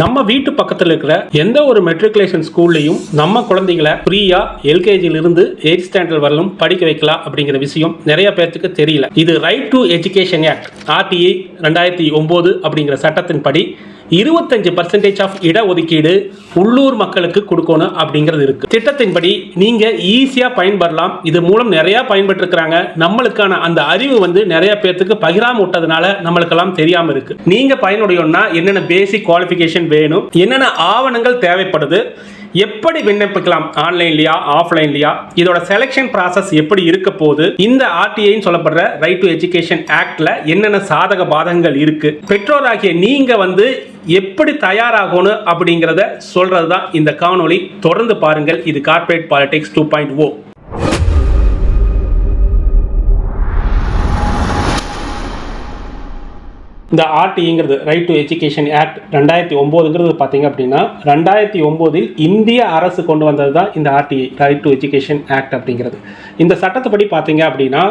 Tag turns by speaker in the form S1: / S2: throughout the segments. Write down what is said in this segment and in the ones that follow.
S1: நம்ம வீட்டு பக்கத்தில் இருக்கிற எந்த ஒரு மெட்ரிகுலேஷன் ஸ்கூல்லையும் நம்ம குழந்தைகளை ஃப்ரீயா எல்கேஜியிலிருந்து எயிட் ஸ்டாண்டர்ட் வரலும் படிக்க வைக்கலாம் அப்படிங்கிற விஷயம் நிறைய பேர்த்துக்கு தெரியல. இது right to education act RTI ரெண்டாயிரத்தி ஒன்பது அப்படிங்கிற சட்டத்தின்படி இருபத்தஞ்சு பர்சன்டேஜ் ஆஃப் இடஒதுக்கீடு உள்ளூர் மக்களுக்கு கொடுக்கணும் அப்படிங்கிறது இருக்கு. திட்டத்தின்படி நீங்க ஈஸியா பயன்பெறலாம் இது மூலம் நிறைய பயன்பெற்றிருக்கிறாங்க. நம்மளுக்கான அந்த அறிவு வந்து நிறைய பேர்த்துக்கு பகிராம விட்டதுனால நம்மளுக்கெல்லாம் தெரியாம இருக்கு. நீங்க பயனுடையணும்னா என்னென்ன பேசிக் குவாலிஃபிகேஷன் வேணும் என்னென்ன ஆவணங்கள் தேவைப்படுது எப்படி விண்ணப்பிக்கலாம்? ஆன்லைன்லயா ஆஃப்லைன்லயா இதோட செலெக்ஷன் ப்ராசஸ் எப்படி இருக்க போகுது? இந்த ஆர்டிஐன்னு சொல்லப்படுற ரைட் டு எஜுகேஷன் ஆக்ட்ல என்னென்ன சாதக பாதகங்கள் இருக்கு? பெற்றோராகிய நீங்க வந்து எப்படி தயாராகணும் அப்படிங்கிறத சொல்றது தான் இந்த காணொலி தொடர்ந்து பாருங்கள். இது corporate politics two point O இந்த ஆர்டிங்கிறது ரைட் டு எஜுகேஷன் ஆக்ட் ரெண்டாயிரத்தி ஒம்போதுங்கிறது பார்த்தீங்க அப்படின்னா ரெண்டாயிரத்தி ஒம்போதில் இந்திய அரசு கொண்டு வந்தது தான் இந்த RTI right to education act அப்படிங்கிறது. இந்த சட்டத்தைப்படி பார்த்தீங்க அப்படின்னா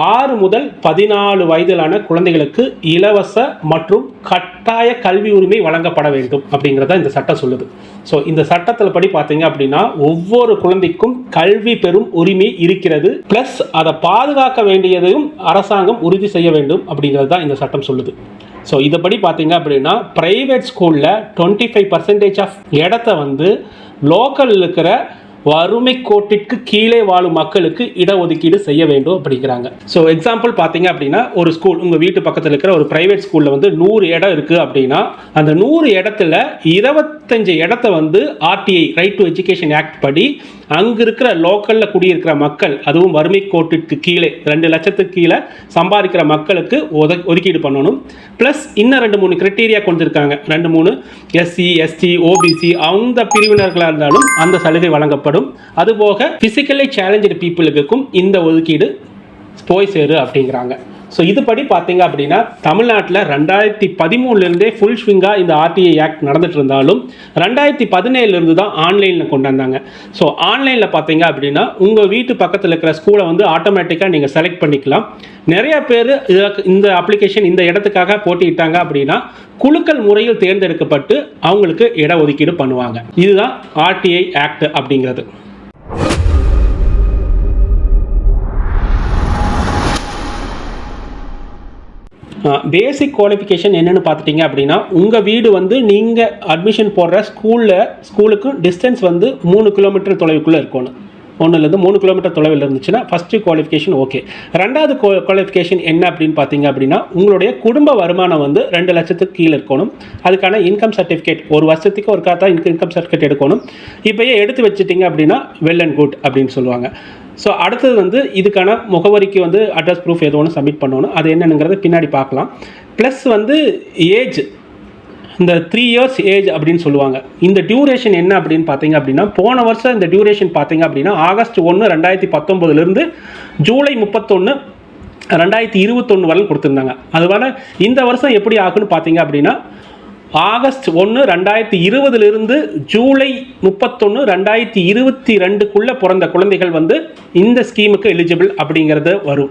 S1: ஆறு முதல் பதினாலு வயதிலான குழந்தைகளுக்கு இலவச மற்றும் கட்டாய கல்வி உரிமை வழங்கப்பட வேண்டும் அப்படிங்கிறத இந்த சட்டம் சொல்லுது. ஸோ இந்த சட்டத்தில் படி பார்த்தீங்க அப்படின்னா ஒவ்வொரு குழந்தைக்கும் கல்வி பெறும் உரிமை இருக்கிறது. ப்ளஸ் அதை பாதுகாக்க வேண்டியதையும் அரசாங்கம் உறுதி செய்ய வேண்டும் அப்படிங்கிறது தான் இந்த சட்டம் சொல்லுது. ஸோ இதைப்படி பார்த்தீங்க அப்படின்னா ப்ரைவேட் ஸ்கூலில் டுவெண்ட்டி ஃபைவ் பர்சன்டேஜ் ஆஃப் இடத்த வந்து லோக்கல் இருக்கிற வறுமை கோட்டிற்கு கீழே வாழும் மக்களுக்கு இடஒதுக்கீடு செய்ய வேண்டும் அப்படிங்கிறாங்க. ஸோ எக்ஸாம்பிள் பார்த்தீங்க அப்படின்னா ஒரு ஸ்கூல் உங்கள் வீட்டு பக்கத்தில் இருக்கிற ஒரு பிரைவேட் ஸ்கூலில் வந்து நூறு இடம் இருக்குது அப்படின்னா அந்த நூறு இடத்துல இருபத்தஞ்சு இடத்த வந்து RTI right to education act படி அங்கே இருக்கிற லோக்கலில் குடியிருக்கிற மக்கள் அதுவும் வறுமை கோட்டிற்கு கீழே ரெண்டு லட்சத்துக்கு கீழே சம்பாதிக்கிற மக்களுக்கு ஒத ஒதுக்கீடு பண்ணணும். ப்ளஸ் இன்னும் ரெண்டு மூணு கிரைட்டீரியா கொண்டிருக்காங்க ரெண்டு மூணு எஸ்சி எஸ்டி ஓபிசி அந்த பிரிவினர்களாக இருந்தாலும் அந்த சலுகை வழங்கப்படும். அதுபோக ஃபிசிக்கலி சேலஞ்சு பீப்புளுக்கும் இந்த ஒதுக்கீடு போய் சேரு அப்படிங்கிறாங்க. ஸோ இதுபடி பார்த்தீங்க அப்படின்னா தமிழ்நாட்டில் ரெண்டாயிரத்தி பதிமூணுலேருந்தே ஃபுல் ஸ்விங்காக இந்த ஆர்டிஐ ஆக்ட் நடந்துட்டு இருந்தாலும் ரெண்டாயிரத்தி பதினேழுலேருந்து தான் ஆன்லைனில் கொண்டு வந்தாங்க. ஸோ ஆன்லைனில் பார்த்தீங்க அப்படின்னா உங்கள் வீட்டு பக்கத்தில் இருக்கிற ஸ்கூலை வந்து ஆட்டோமேட்டிக்காக நீங்கள் செலக்ட் பண்ணிக்கலாம். நிறைய பேர் இந்த அப்ளிகேஷன் இந்த இடத்துக்காக போட்டியிட்டாங்க அப்படின்னா குலுக்கல் முறையில் தேர்ந்தெடுக்கப்பட்டு அவங்களுக்கு இட ஒதுக்கீடு பண்ணுவாங்க. இதுதான் ஆர்டிஐ ஆக்ட் அப்படிங்கிறது. பேசிக் குவாலிஃபிகேஷன் என்னென்னு பார்த்துட்டிங்க அப்படின்னா உங்கள் வீடு வந்து நீங்கள் அட்மிஷன் போடுற ஸ்கூலில் ஸ்கூலுக்கு டிஸ்டன்ஸ் வந்து மூணு கிலோமீட்டர் தொலைவுக்குள்ளே இருக்கணும். ஒன்றுலேருந்து மூணு கிலோமீட்டர் தொலைவில் இருந்துச்சுன்னா ஃபஸ்ட்டு குவாலிஃபிகேஷன் ஓகே ரெண்டாவது குவாலிஃபிகேஷன் என்ன அப்படின்னு பார்த்தீங்க அப்படின்னா உங்களுடைய குடும்ப வருமானம் வந்து ரெண்டு லட்சத்துக்கு கீழே இருக்கணும். அதுக்கான இன்கம் சர்டிஃபிகேட் ஒரு வருஷத்துக்கு ஒரு காத்தா இன்கம் சர்டிஃபிகேட் எடுக்கணும். இப்போயே எடுத்து வச்சுட்டிங்க அப்படின்னா வெல் அண்ட் குட் அப்படின்னு சொல்லுவாங்க. ஸோ அடுத்தது வந்து இதுக்கான முகவரிக்கு வந்து அட்ரஸ் ப்ரூஃப் ஏதோ ஒன்று சப்மிட் பண்ணணும். அது என்னங்கிறத பின்னாடி பார்க்கலாம். ப்ளஸ் வந்து ஏஜ் இந்த த்ரீ இயர்ஸ் ஏஜ் அப்படின்னு சொல்லுவாங்க. இந்த டியூரேஷன் என்ன அப்படின்னு பார்த்தீங்க அப்படின்னா போன வருஷம் இந்த டியூரேஷன் பார்த்தீங்க அப்படின்னா ஆகஸ்ட் ஒன்று ரெண்டாயிரத்தி பத்தொம்போதுலேருந்து ஜூலை முப்பத்தொன்று ரெண்டாயிரத்தி இருபத்தொன்று வரலும் கொடுத்துருந்தாங்க. அதுபோல் இந்த வருஷம் எப்படி ஆகுன்னு பார்த்தீங்க அப்படின்னா ஆகஸ்ட் ஒன்று ரெண்டாயிரத்தி இருபதுலேருந்து ஜூலை முப்பத்தொன்று ரெண்டாயிரத்தி இருபத்தி ரெண்டுக்குள்ளே பிறந்த குழந்தைகள் வந்து இந்த ஸ்கீமுக்கு எலிஜிபிள் அப்படிங்கிறது வரும்.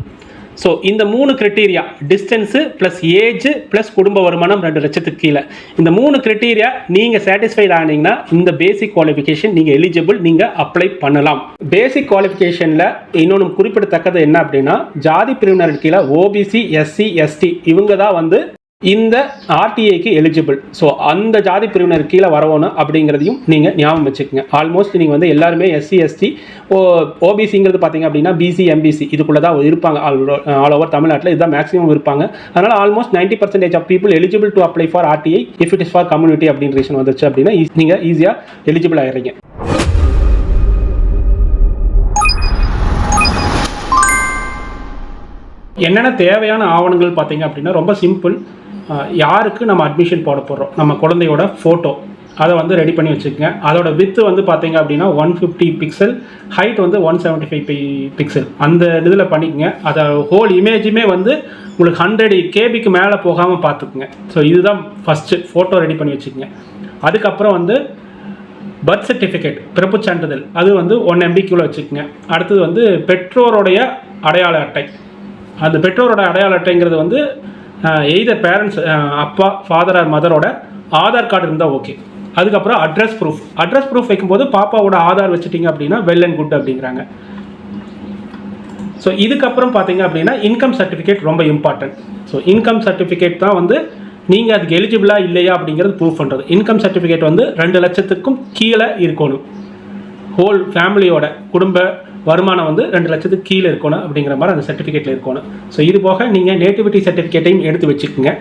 S1: ஸோ இந்த மூணு criteria distance plus age plus குடும்ப வருமானம் ரெண்டு லட்சத்துக்கு கீழே. இந்த மூணு கிரிட்டீரியா நீங்கள் சாட்டிஸ்ஃபைட் ஆனீங்கன்னா இந்த பேசிக் குவாலிஃபிகேஷன் நீங்கள் எலிஜிபிள் நீங்கள் அப்ளை பண்ணலாம். பேசிக் குவாலிஃபிகேஷனில் இன்னொன்று குறிப்பிடத்தக்கது என்ன அப்படின்னா ஜாதி பிரிவினருக்கு கீழே ஓபிசி எஸ்சி எஸ்டி இவங்க தான் வந்து இந்த ஆர்டிஐக்கு எலிஜிபிள் ஸோ அந்த ஜாதி பிரிவினர் கீழே வரவணும் அப்படிங்கிறதையும் நீங்கள் ஞாபகம் வச்சுக்கோங்க. ஆல்மோஸ்ட் நீங்கள் வந்து எல்லாருமே எஸ்சி எஸ்டி ஓ ஓபிசிங்கிறது பார்த்தீங்க அப்படின்னா பிசி எம்பிசி இதுக்குள்ளே தான் இருப்பாங்க. ஆல் ஓவர் தமிழ்நாட்டில் இதுதான் மேக்ஸிமம் இருப்பாங்க. அதனால் almost ninety percentage of people eligible to apply for RTI if it is for community அப்படின்னு ரீசன் வந்துச்சு அப்படின்னா நீங்கள் ஈஸியாக எலிஜிபிள் ஆகிறீங்க என்னென்ன தேவையான ஆவணங்கள் பார்த்தீங்க அப்படின்னா ரொம்ப சிம்பிள் யாருக்கு நம்ம அட்மிஷன் போட போடுறோம் நம்ம குழந்தையோட ஃபோட்டோ அதை வந்து ரெடி பண்ணி வச்சுக்கோங்க. அதோட வித்து வந்து பார்த்தீங்க அப்படின்னா ஒன் ஃபிஃப்டி பிக்சல் ஹைட் வந்து ஒன் செவன்ட்டி ஃபைவ் பிக்சல் அந்த இதில் பண்ணிக்கோங்க. அதை ஹோல் இமேஜுமே வந்து உங்களுக்கு ஹண்ட்ரட் கேபிக்கு மேலே போகாமல் பார்த்துக்குங்க. ஸோ இதுதான் ஃபஸ்ட்டு ஃபோட்டோ ரெடி பண்ணி வச்சுக்கோங்க. அதுக்கப்புறம் வந்து பர்த் சர்டிஃபிகேட் பிறப்பு சான்றிதழ். அது வந்து ஒன் எம்பிக்குள்ளே வச்சுக்கோங்க. அடுத்தது வந்து பெற்றோருடைய அடையாள அட்டை. அந்த பெற்றோரோட அடையாள அட்டைங்கிறது வந்து எய்த பேரண்ட்ஸ் அப்பா ஃபாதர் ஆர் மதரோட ஆதார் கார்டு இருந்தால் ஓகே அதுக்கப்புறம் அட்ரஸ் ப்ரூஃப் அட்ரஸ் ப்ரூஃப் வைக்கும்போது பாப்பாவோட ஆதார் வச்சுட்டிங்க அப்படின்னா வெல் அண்ட் குட் அப்படிங்கிறாங்க. ஸோ இதுக்கப்புறம் பார்த்தீங்க அப்படின்னா இன்கம் சர்டிஃபிகேட் ரொம்ப இம்பார்ட்டன்ட் ஸோ இன்கம் சர்டிஃபிகேட் தான் வந்து நீங்கள் அதுக்கு எலிஜிபிளா இல்லையா அப்படிங்கிறது ப்ரூஃப் பண்ணுறது இன்கம் சர்டிஃபிகேட் வந்து ரெண்டு லட்சத்துக்கும் கீழே இருக்கணும். ஹோல் ஃபேமிலியோட குடும்ப வருமானம் வந்து ரெண்டு லட்சத்துக்கு கீழே இருக்கணும் அப்படிங்கிற மாதிரி அந்த சர்டிஃபிகேட்டில் இருக்கணும். ஸோ இது போக நீங்கள் நேட்டிவிட்டி சர்டிஃபிகேட்டையும் எடுத்து வச்சுக்கோங்க.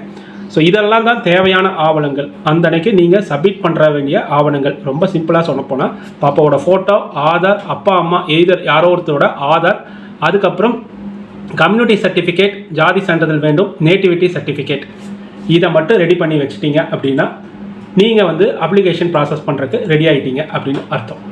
S1: ஸோ இதெல்லாம் தான் தேவையான ஆவணங்கள். அந்த அன்னைக்கு நீங்கள் சப்மிட் பண்ணுற வேண்டிய ஆவணங்கள். ரொம்ப சிம்பிளாக சொன்னப்போனால் பாப்பாவோட ஃபோட்டோ ஆதார் அப்பா அம்மா எய்தர் யாரோ ஒருத்தரோட ஆதார் அதுக்கப்புறம் கம்யூனிட்டி சர்டிஃபிகேட் ஜாதி சான்றிதழ் வேண்டும் நேட்டிவிட்டி சர்டிஃபிகேட் இதை மட்டும் ரெடி பண்ணி வச்சிட்டீங்க அப்படின்னா நீங்கள் வந்து அப்ளிகேஷன் ப்ராசஸ் பண்ணுறதுக்கு ரெடி ஆகிட்டீங்க அப்படின்னு அர்த்தம்.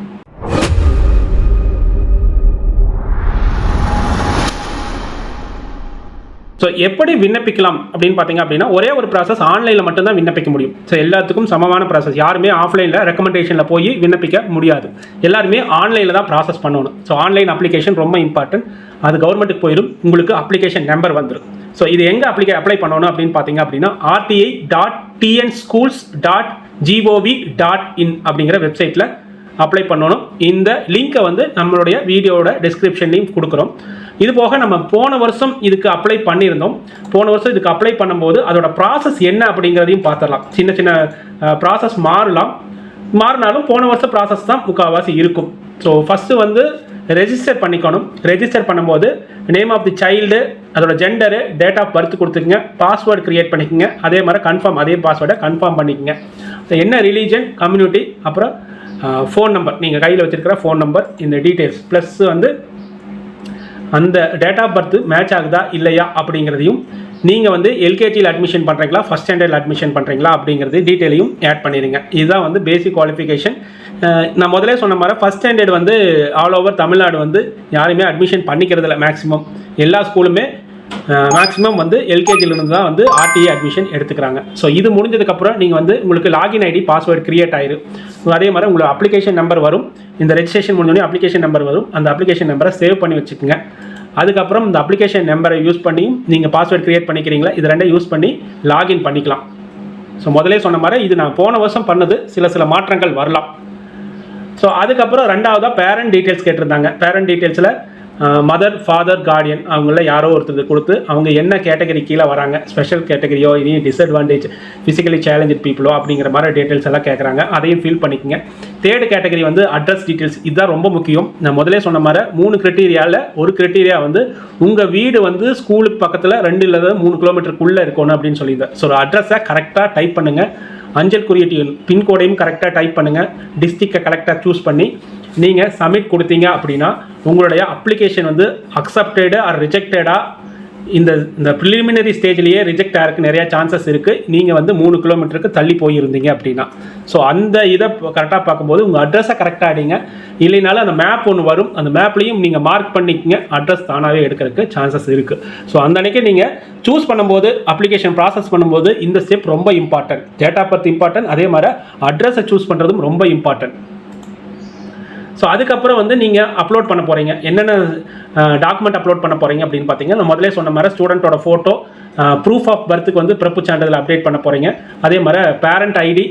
S1: ஸோ எப்படி விண்ணப்பிக்கலாம் அப்படின்னு பார்த்தீங்க அப்படின்னா ஒரே ஒரு ப்ராசஸ் ஆன்லைனில் மட்டும்தான் விண்ணப்பிக்க முடியும். ஸோ எல்லாத்துக்கும் சமமான ப்ராசஸ் யாருமே ஆஃப்லைனில் ரெக்கமெண்டேஷனில் போய் விண்ணப்பிக்க முடியாது. எல்லாருமே ஆன்லைனில் தான் ப்ராசஸ் பண்ணணும். ஸோ ஆன்லைன் அப்ளிகேஷன் ரொம்ப இம்பார்ட்டன்ட் அது கவர்மெண்ட்டுக்கு போயிடும் உங்களுக்கு அப்ளிகேஷன் நம்பர் வந்துடும் ஸோ இது எங்கே அப்ளிகே அப்ளை பண்ணணும் அப்படின்னு பார்த்தீங்க அப்படின்னா RTI dot TN schools dot GOV dot in அப்படிங்கிற வெப்சைட்டில் அப்ளை பண்ணணும். இந்த லிங்க்கை வந்து நம்மளுடைய வீடியோவோட டிஸ்கிரிப்ஷன்லையும் கொடுக்குறோம். இது போக நம்ம போன வருஷம் இதுக்கு அப்ளை பண்ணியிருந்தோம். போன வருஷம் இதுக்கு அப்ளை பண்ணும்போது அதோட ப்ராசஸ் என்ன அப்படிங்கிறதையும் பார்த்துடலாம். சின்ன சின்ன ப்ராசஸ் மாறலாம். மாறினாலும் போன வருஷம் ப்ராசஸ் தான் முக்கால்வாசி இருக்கும். ஸோ ஃபஸ்ட்டு வந்து ரெஜிஸ்டர் பண்ணிக்கணும். ரெஜிஸ்டர் பண்ணும்போது நேம் ஆஃப் தி சைல்டு அதோட ஜெண்டரு டேட் ஆஃப் பர்த் கொடுத்துக்குங்க. பாஸ்வேர்டு க்ரியேட் பண்ணிக்கோங்க. அதே மாதிரி கன்ஃபார்ம் அதே பாஸ்வேர்டை கன்ஃபார்ம் பண்ணிக்கோங்க. என்ன ரிலீஜன் கம்யூனிட்டி அப்புறம் ஃபோன் நம்பர் நீங்கள் கையில் வச்சுருக்கிற ஃபோன் நம்பர் இந்த டீட்டெயில்ஸ் ப்ளஸ் வந்து அந்த டேட் ஆஃப் பர்த் மேட்ச் ஆகுதா இல்லையா அப்படிங்கிறதையும் நீங்கள் வந்து எல்கேஜியில் அட்மிஷன் பண்ணுறீங்களா ஃபஸ்ட் ஸ்டாண்டர்டில் அட்மிஷன் பண்ணுறீங்களா அப்படிங்கிறது டீட்டெயிலையும் ஆட் பண்ணிடுங்க. இதுதான் வந்து பேசிக் குவாலிஃபிகேஷன் நான் முதலே சொன்ன மாதிரி ஃபஸ்ட் ஸ்டாண்டர்ட் வந்து ஆல் ஓவர் தமிழ்நாடு வந்து யாருமே அட்மிஷன் பண்ணிக்கிறதில்ல மேக்ஸிமம் எல்லா ஸ்கூலுமே மேக்ஸிமம் வந்து எல்கேஜிலேருந்து தான் வந்து ஆர்டிஏ அட்மிஷன் எடுத்துக்கிறாங்க. ஸோ இது முடிஞ்சதுக்கப்புறம் நீங்கள் வந்து உங்களுக்கு லாகின் ஐடி பாஸ்வேர்டு கிரியேட் ஆயிரும் அதே மாதிரி உங்களுக்கு அப்ளிகேஷன் நம்பர் வரும். இந்த ரெஜிஸ்ட்ரேஷன் முடிஞ்சோடனே அப்ளிகேஷன் நம்பர் வரும். அந்த அப்ளிகேஷன் நம்பரை சேவ் பண்ணி வச்சுக்கோங்க. அதுக்கப்புறம் இந்த அப்ளிகேஷன் நம்பரை யூஸ் பண்ணி நீங்கள் பாஸ்வேர்டு க்ரியேட் பண்ணிக்கிறீங்களா? இது ரெண்டையும் யூஸ் பண்ணி லாகின் பண்ணிக்கலாம். ஸோ முதலே சொன்ன மாதிரி இது நான் போன வருஷம் பண்ணது. சில சில மாற்றங்கள் வரலாம். ஸோ அதுக்கப்புறம் ரெண்டாவதாக பேரண்ட் டீட்டெயில்ஸ் கேட்டிருந்தாங்க. பேரண்ட் டீட்டெயில்ஸில் மதர் ஃபாதர் கார்டியன் அவங்கள யாரோ ஒருத்தர் கொடுத்து அவங்க என்ன கேட்டகரி கீழே வராங்க? ஸ்பெஷல் கேட்டகரியோ இனி டிஸ்அட்வான்டேஜ் ஃபிசிக்கலி சேலஞ்சட் பீப்புளோ அப்படிங்கிற மாதிரி டீட்டெயில்ஸ் எல்லாம் கேட்குறாங்க அதையும் ஃபில் பண்ணிக்கோங்க. தேர்டு கேட்டகரி வந்து அட்ரஸ் டீட்டெயில்ஸ் இதுதான் ரொம்ப முக்கியம். நான் முதலே சொன்ன மாதிரி மூணு கிரிட்டீரியாவில் ஒரு கிரிட்டீரியா வந்து உங்கள் வீடு வந்து ஸ்கூலுக்கு பக்கத்தில் ரெண்டு இல்லை மூணு கிலோமீட்டருக்குள்ளே இருக்கணும் அப்படின்னு சொல்லியிருந்தேன். ஸோ அட்ரஸை கரெக்டாக டைப் பண்ணுங்கள் அஞ்சல் குறியீட்டு பின்கோடையும் கரெக்டாக டைப் பண்ணுங்கள் டிஸ்ட்ரிக்டை கரெக்டாக சூஸ் பண்ணி நீங்கள் சப்மிட் கொடுத்தீங்க அப்படின்னா உங்களுடைய அப்ளிகேஷன் வந்து அக்செப்டடு ஆர் ரிஜெக்டடாக இந்த இந்த ப்ரிலிமினரி ஸ்டேஜ்லேயே ரிஜெக்ட் ஆகிறதுக்கு நிறையா சான்சஸ் இருக்குது நீங்கள் வந்து மூணு கிலோமீட்டருக்கு தள்ளி போயிருந்தீங்க அப்படின்னா. ஸோ அந்த இதை கரெக்டாக பார்க்கும்போது உங்கள் அட்ரஸை கரெக்டாக அடிங்க. இல்லைனாலும் அந்த மேப் ஒன்று வரும். அந்த மேப்லேயும் நீங்கள் மார்க் பண்ணிக்கங்க. அட்ரஸ் தானாகவே எடுக்கிறதுக்கு சான்சஸ் இருக்குது ஸோ அந்த அன்றைக்கி நீங்கள் சூஸ் பண்ணும்போது அப்ளிகேஷன் ப்ராசஸ் பண்ணும்போது இந்த ஸ்டெப் ரொம்ப important date of birth important அதே மாதிரி அட்ரஸை சூஸ் பண்ணுறதும் ரொம்ப இம்பார்ட்டன்ட் ஸோ அதுக்கப்புறம் வந்து நீங்கள் அப்லோட் பண்ண போகிறீங்க என்னென்ன டாக்குமெண்ட் அப்லோட் பண்ண போகிறீங்க அப்படின்னு பார்த்தீங்கன்னா நான் முதலே சொன்ன மாதிரி ஸ்டூடெண்ட்டோட ஃபோட்டோ ப்ரூஃப் ஆஃப் பர்த்துக்கு வந்து பிறப்பு சான்றிதழ் அப்டேட் பண்ண போகிறீங்க அதே மாதிரி பேரண்ட் ஐடி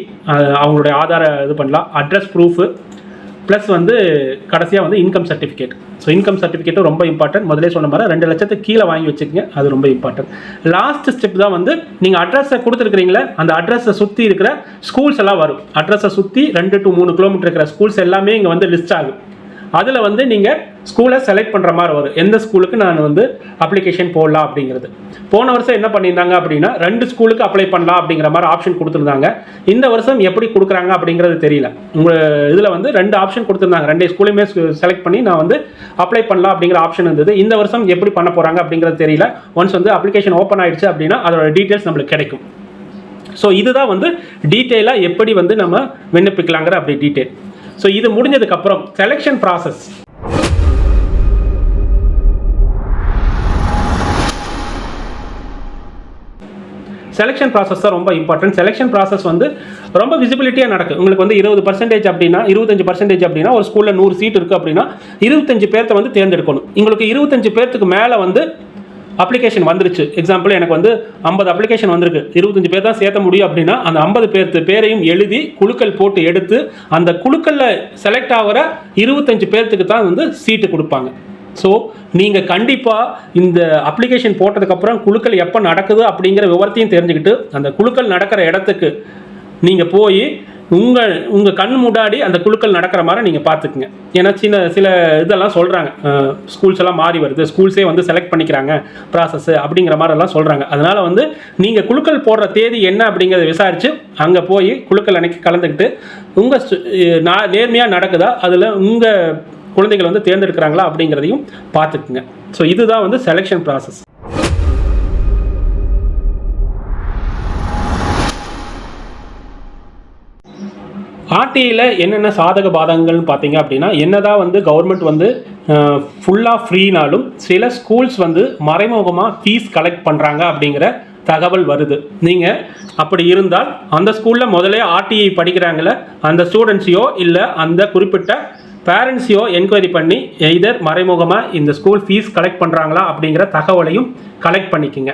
S1: அவங்களுடைய ஆதார இது பண்ணலாம். அட்ரஸ் ப்ரூஃபு ப்ளஸ் வந்து கடைசியாக வந்து இன்கம் சர்டிஃபிகேட் ஸோ இன்கம் சர்டிஃபிகேட்டும் ரொம்ப இம்பார்ட்டன்ட் முதலே சொன்ன மாதிரி ரெண்டு லட்சத்துக்கு கீழே வாங்கி வச்சுக்கோங்க. அது ரொம்ப இம்பார்ட்டன்ட் லாஸ்ட் ஸ்டெப் தான் வந்து நீங்கள் அட்ரஸை கொடுத்துருக்கிறீங்களே அந்த அட்ரஸை சுற்றி இருக்கிற ஸ்கூல்ஸ் எல்லாம் வரும். அட்ரஸை சுற்றி ரெண்டு டு மூணு கிலோமீட்டர் இருக்கிற ஸ்கூல்ஸ் எல்லாமே இங்கே வந்து லிஸ்ட் ஆகும். அதில் வந்து நீங்கள் ஸ்கூலை செலக்ட் பண்ணுற மாதிரி வரும். எந்த ஸ்கூலுக்கு நான் வந்து அப்ளிகேஷன் போடலாம் அப்படிங்கிறது. போன வருஷம் என்ன பண்ணியிருந்தாங்க அப்படின்னா ரெண்டு ஸ்கூலுக்கு அப்ளை பண்ணலாம் அப்படிங்கிற மாதிரி ஆப்ஷன் கொடுத்துருந்தாங்க. இந்த வருஷம் எப்படி கொடுக்குறாங்க அப்படிங்கிறது தெரியல. உங்கள் இதில் வந்து ரெண்டு ஆப்ஷன் கொடுத்துருந்தாங்க. ரெண்டு ஸ்கூலையுமே செலக்ட் பண்ணி நான் வந்து அப்ளை பண்ணலாம் அப்படிங்கிற ஆப்ஷன் இருந்தது. இந்த வருஷம் எப்படி பண்ண போகிறாங்க அப்படிங்கிறது தெரியல. ஒன்ஸ் வந்து அப்ளிகேஷன் ஓப்பன் ஆயிடுச்சு அப்படின்னா அதோட டீட்டெயில்ஸ் நம்மளுக்கு கிடைக்கும். ஸோ இதுதான் வந்து டீட்டெயிலாக எப்படி வந்து நம்ம விண்ணப்பிக்கலாங்கிற அப்படி டீட்டெயில் ஸோ இது முடிஞ்சதுக்கப்புறம் செலெக்ஷன் ப்ராசஸ் செலெக்ஷன் ப்ராசஸ் தான் ரொம்ப இம்பார்ட்டன்ட் செலெக்ஷன் ப்ராசஸ் வந்து ரொம்ப விசிபிலிட்டியாக நடக்கும் உங்களுக்கு வந்து இருபது பர்சன்டேஜ் அப்படின்னா இருபத்தஞ்சு பர்சன்டேஜ் அப்படின்னா ஒரு ஸ்கூலில் நூறு சீட் இருக்குது அப்படின்னா இருபத்தஞ்சு பேர்த்த வந்து தேர்ந்தெடுக்கணும். உங்களுக்கு இருபத்தஞ்சு பேர்த்துக்கு மேலே வந்து அப்ளிகேஷன் வந்துருச்சு. எக்ஸாம்பிள் எனக்கு வந்து ஐம்பது அப்ளிகேஷன் வந்திருக்கு. இருபத்தஞ்சு பேர் தான் சேர்த்த முடியும் அப்படின்னா அந்த ஐம்பது பேர்த்து பேரையும் எழுதி குழுக்கள் போட்டு எடுத்து அந்த குழுக்களில் செலக்ட் ஆகிற இருபத்தஞ்சு பேர்த்துக்கு தான் வந்து சீட்டு கொடுப்பாங்க. ஸோ நீங்கள் கண்டிப்பாக இந்த அப்ளிகேஷன் போட்டதுக்கப்புறம் குழுக்கள் எப்போ நடக்குது அப்படிங்கிற விவரத்தையும் தெரிஞ்சுக்கிட்டு அந்த குழுக்கள் நடக்கிற இடத்துக்கு நீங்கள் போய் உங்கள் உங்கள் கண் முன்னாடி அந்த குழுக்கள் நடக்கிற மாதிரி நீங்கள் பார்த்துக்குங்க. ஏன்னா சின்ன சில இதெல்லாம் சொல்கிறாங்க ஸ்கூல்ஸ் எல்லாம் மாறி வருது. ஸ்கூல்ஸே வந்து செலக்ட் பண்ணிக்கிறாங்க. ப்ராசஸ் அப்படிங்கிற மாதிரிலாம் சொல்கிறாங்க அதனால் வந்து நீங்கள் குழுக்கள் போடுற தேதி என்ன அப்படிங்கிறத விசாரித்து அங்கே போய் குழுக்கள் அன்னைக்கு கலந்துக்கிட்டு உங்கள் நான் நேர்மையாக நடக்குதா? அதில் உங்கள் குழந்தைகள் வந்து தேர்ந்தெடுக்கிறாங்களா அப்படிங்கிறதையும் பார்த்துக்குங்க. ஸோ இதுதான் வந்து செலெக்ஷன் ப்ராசஸ் ஆர்டிஐயில் என்னென்ன சாதக பாதகங்கள்னு பார்த்தீங்க அப்படின்னா என்னதான் வந்து கவர்மெண்ட் வந்து ஃபுல்லாக ஃப்ரீனாலும் சில ஸ்கூல்ஸ் வந்து மறைமுகமாக ஃபீஸ் கலெக்ட் பண்ணுறாங்க அப்படிங்கிற தகவல் வருது. நீங்கள் அப்படி இருந்தால் அந்த ஸ்கூலில் முதலே ஆர்டிஐ படிக்கிறாங்கள அந்த ஸ்டூடெண்ட்ஸையோ இல்லை அந்த குறிப்பிட்ட பேரண்ட்ஸையோ என்கொயரி பண்ணி எய்தர் மறைமுகமாக இந்த ஸ்கூல் ஃபீஸ் கலெக்ட் பண்ணுறாங்களா அப்படிங்கிற தகவலையும் கலெக்ட் பண்ணிக்கோங்க.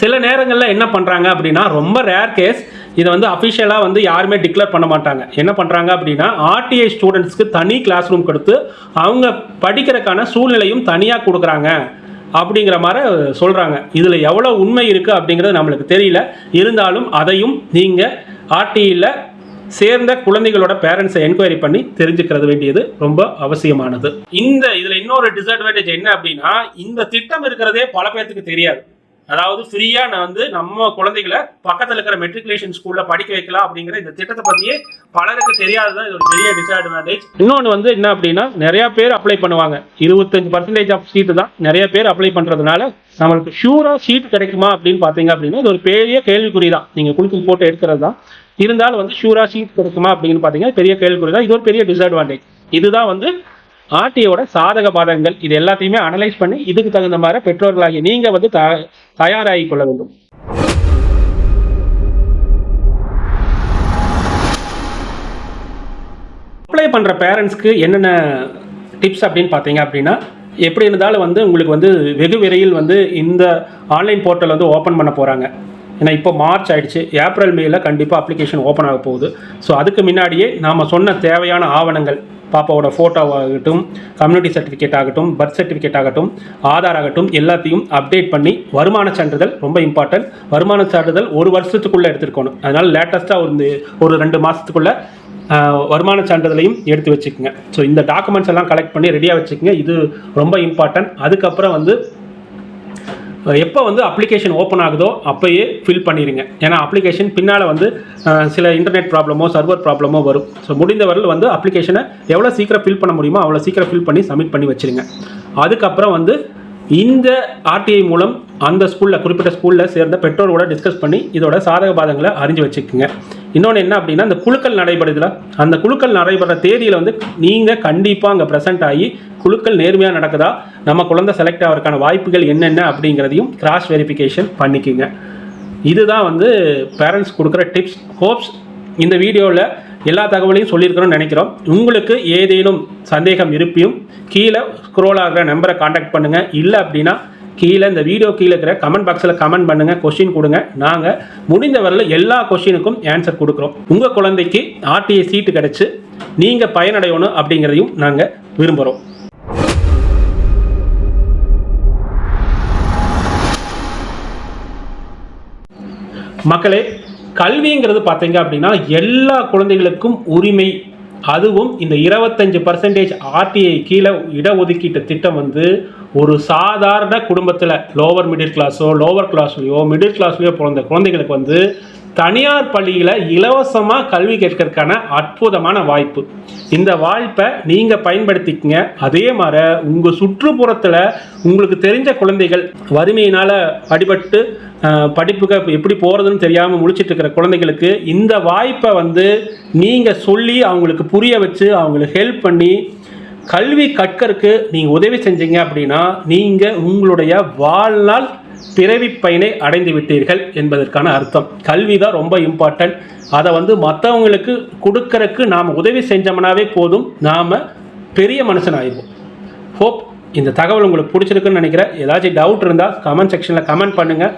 S1: சில நேரங்களில் என்ன பண்ணுறாங்க அப்படின்னா ரொம்ப ரேர் கேஸ் இதை வந்து அஃபிஷியலாக வந்து யாருமே டிக்ளேர் பண்ண மாட்டாங்க. என்ன பண்ணுறாங்க அப்படின்னா ஆர்டிஐ ஸ்டூடெண்ட்ஸ்க்கு தனி கிளாஸ் ரூம் கொடுத்து அவங்க படிக்கிறதுக்கான சூழ்நிலையும் தனியாக கொடுக்குறாங்க அப்படிங்கிற மாதிரி சொல்கிறாங்க இதில் எவ்வளோ உண்மை இருக்குது அப்படிங்கிறது நம்மளுக்கு தெரியல. இருந்தாலும் அதையும் நீங்கள் ஆர்டிஐயில் சேர்ந்த குழந்தைகளோட பேரண்ட்ஸை என்கொயரி பண்ணி தெரிஞ்சுக்கிறது வேண்டியது ரொம்ப அவசியமானது. இந்த இதில் இன்னொரு டிஸ்அட்வான்டேஜ் என்ன அப்படின்னா இந்த திட்டம் இருக்கிறதே பல பேர்த்துக்கு தெரியாது. அதாவது ஃப்ரீயாக நான் வந்து நம்ம குழந்தைகளை பக்கத்தில் இருக்கிற மெட்ரிகுலேஷன் ஸ்கூலில் படிக்க வைக்கலாம் அப்படிங்கிற இந்த திட்டத்தை பற்றியே பலருக்கு தெரியாதுதான் இது ஒரு பெரிய டிஸ்அட்வான்டேஜ் இன்னொன்று வந்து என்ன அப்படின்னா நிறைய பேர் அப்ளை பண்ணுவாங்க. இருபத்தஞ்சு பர்சன்டேஜ் ஆஃப் சீட்டு தான் நிறைய பேர் அப்ளை பண்ணுறதுனால நம்மளுக்கு ஷூராக சீட் கிடைக்குமா அப்படின்னு பார்த்தீங்க அப்படின்னா இது ஒரு பெரிய கேள்விக்குறி தான். நீங்கள் குழுக்கு போட்டு எடுக்கிறது தான். இருந்தாலும் வந்து ஷூரா சீட் கிடைக்குமா அப்படின்னு பார்த்தீங்கன்னா பெரிய கேள்விக்குறி தான். இது ஒரு பெரிய டிஸ்அட்வான்டேஜ் இதுதான் வந்து ஆர்டியோட சாதக பாதகங்கள் இது எல்லாத்தையுமே அனலைஸ் பண்ணி இதுக்கு தகுந்த மாதிரி பெற்றோர்களாகி நீங்க வந்து த- தயாராகி கொள்ள வேண்டும். அப்ளை பண்ணுற பேரண்ட்ஸ்க்கு என்னென்ன டிப்ஸ் அப்படின்னு பார்த்தீங்க அப்படின்னா எப்படி இருந்தாலும் வந்து உங்களுக்கு வந்து வெகு விரைவில் வந்து இந்த ஆன்லைன் போர்ட்டல் வந்து ஓப்பன் பண்ண போகிறாங்க ஏன்னா இப்போ மார்ச் ஆயிடுச்சு ஏப்ரல் மேல கண்டிப்பாக அப்ளிகேஷன் ஓப்பன் ஆக போகுது. ஸோ அதுக்கு முன்னாடியே நாம் சொன்ன தேவையான ஆவணங்கள் பாப்பாவோட ஃபோட்டோவாகட்டும் கம்யூனிட்டி சர்டிஃபிகேட் ஆகட்டும் பர்த் சர்டிஃபிகேட் ஆகட்டும் ஆதார் ஆகட்டும் எல்லாத்தையும் அப்டேட் பண்ணி வருமான சான்றிதழ் ரொம்ப இம்பார்ட்டன்ட் வருமான சான்றிதழ் ஒரு வருஷத்துக்குள்ளே எடுத்துருக்கணும். அதனால் லேட்டஸ்ட்டாக ஒரு ஒரு ரெண்டு மாதத்துக்குள்ளே வருமான சான்றிதழையும் எடுத்து வச்சுக்கோங்க. ஸோ இந்த டாக்குமெண்ட்ஸ் எல்லாம் கலெக்ட் பண்ணி ரெடியாக வச்சுக்கோங்க. இது ரொம்ப இம்பார்ட்டன்ட் அதுக்கப்புறம் வந்து எப்போ வந்து அப்ளிகேஷன் ஓப்பன் ஆகுதோ அப்போயே ஃபில் பண்ணிடுங்க ஏன்னா அப்ளிகேஷன் பின்னால் வந்து சில இன்டர்நெட் ப்ராப்ளமோ சர்வர் ப்ராப்ளமோ வரும். ஸோ முடிந்தவரையில் வந்து அப்ளிகேஷனை எவ்வளோ சீக்கிரம் ஃபில் பண்ண முடியுமோ அவ்வளோ சீக்கிரம் ஃபில் பண்ணி சப்மிட் பண்ணி வச்சிருங்க. அதுக்கப்புறம் வந்து இந்த ஆர்டிஐ மூலம் அந்த ஸ்கூலில் குறிப்பிட்ட ஸ்கூலில் சேர்ந்த பெற்றோரோட டிஸ்கஸ் பண்ணி இதோட சாதக பாதங்களை அறிஞ்சு வச்சுக்கோங்க. இன்னொன்று என்ன அப்படின்னா இந்த குழுக்கள் நடைபெறுதுல. அந்த குழுக்கள் நடைபெற தேதியில் வந்து நீங்கள் கண்டிப்பாக அங்கே ப்ரெசென்ட் ஆகி குழுக்கள் நேர்மையாக நடக்குதா நம்ம குழந்தை செலக்ட் ஆகிறதுக்கான வாய்ப்புகள் என்னென்ன அப்படிங்கிறதையும் கிராஸ் வெரிஃபிகேஷன் பண்ணிக்கோங்க. இதுதான் வந்து பேரண்ட்ஸ் கொடுக்குற டிப்ஸ் ஹோப்ஸ் இந்த வீடியோவில் எல்லா தகவலையும் சொல்லியிருக்கிறோம்னு நினைக்கிறோம். உங்களுக்கு ஏதேனும் சந்தேகம் இருப்பியும் கீழே ஸ்க்ரோல் ஆகிற நம்பரை காண்டாக்ட் பண்ணுங்கள் இல்லை அப்படின்னா கீழே இந்த வீடியோ கீழே இருக்கிற கமெண்ட் பாக்ஸில் கமெண்ட் பண்ணுங்கள் கொஸ்டின் கொடுங்க. நாங்கள் முடிந்தவரையில் எல்லா கொஸ்டினுக்கும் ஆன்சர் கொடுக்குறோம். உங்கள் குழந்தைக்கு ஆர்டிஐ சீட்டு கிடச்சி நீங்கள் பயனடையணும் அப்படிங்கிறதையும் நாங்கள் விரும்புகிறோம் மக்களே கல்விங்கிறது பார்த்தீங்க அப்படின்னா எல்லா குழந்தைகளுக்கும் உரிமை. அதுவும் இந்த இருபத்தஞ்சு பர்சன்டேஜ் ஆர்டிஐ கீழே இடஒதுக்கீட்டு திட்டம் வந்து ஒரு சாதாரண குடும்பத்தில் லோவர் மிடில் கிளாஸோ லோவர் கிளாஸ்லையோ மிடில் கிளாஸ்லையோ பிறந்த குழந்தைகளுக்கு வந்து தனியார் பள்ளியில் இலவசமாக கல்வி கேட்கறதுக்கான அற்புதமான வாய்ப்பு. இந்த வாய்ப்பை நீங்கள் பயன்படுத்திக்கங்க. அதே மாதிரி உங்கள் சுற்றுப்புறத்தில் உங்களுக்கு தெரிஞ்ச குழந்தைகள் வறுமையினால் அடிபட்டு படிப்புக்கு எப்படி போகிறதுன்னு தெரியாமல் முழிச்சிட்டு இருக்கிற குழந்தைகளுக்கு இந்த வாய்ப்பை வந்து நீங்கள் சொல்லி அவங்களுக்கு புரிய வச்சு அவங்களுக்கு ஹெல்ப் பண்ணி கல்வி கற்கருக்கு நீங்கள் உதவி செஞ்சீங்க அப்படின்னா நீங்கள் உங்களுடைய வாழ்நாள் பிறவி பயனை அடைந்து விட்டீர்கள் என்பதற்கான அர்த்தம். கல்வி தான் ரொம்ப இம்பார்ட்டன்ட் அதை வந்து மற்றவங்களுக்கு கொடுக்கறக்கு நாம் உதவி செஞ்சோம்னாவே போதும். நாம் பெரிய மனுஷன் ஆயிடுவோம். ஹோப் இந்த தகவல் உங்களுக்கு பிடிச்சிருக்குன்னு நினைக்கிறேன். ஏதாச்சும் டவுட் இருந்தால் கமெண்ட் செக்ஷனில் கமெண்ட் பண்ணுங்கள்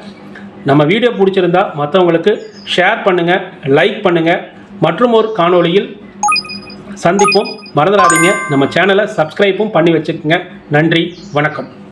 S1: நம்ம வீடியோ பிடிச்சிருந்தா மற்றவங்களுக்கு ஷேர் பண்ணுங்கள் லைக் பண்ணுங்கள் மற்றும் ஒரு காணொளியில் சந்திப்போம். மறந்துடாதீங்க. நம்ம சேனலை சப்ஸ்கிரைப்பும் பண்ணி வச்சுக்கோங்க. நன்றி. வணக்கம்.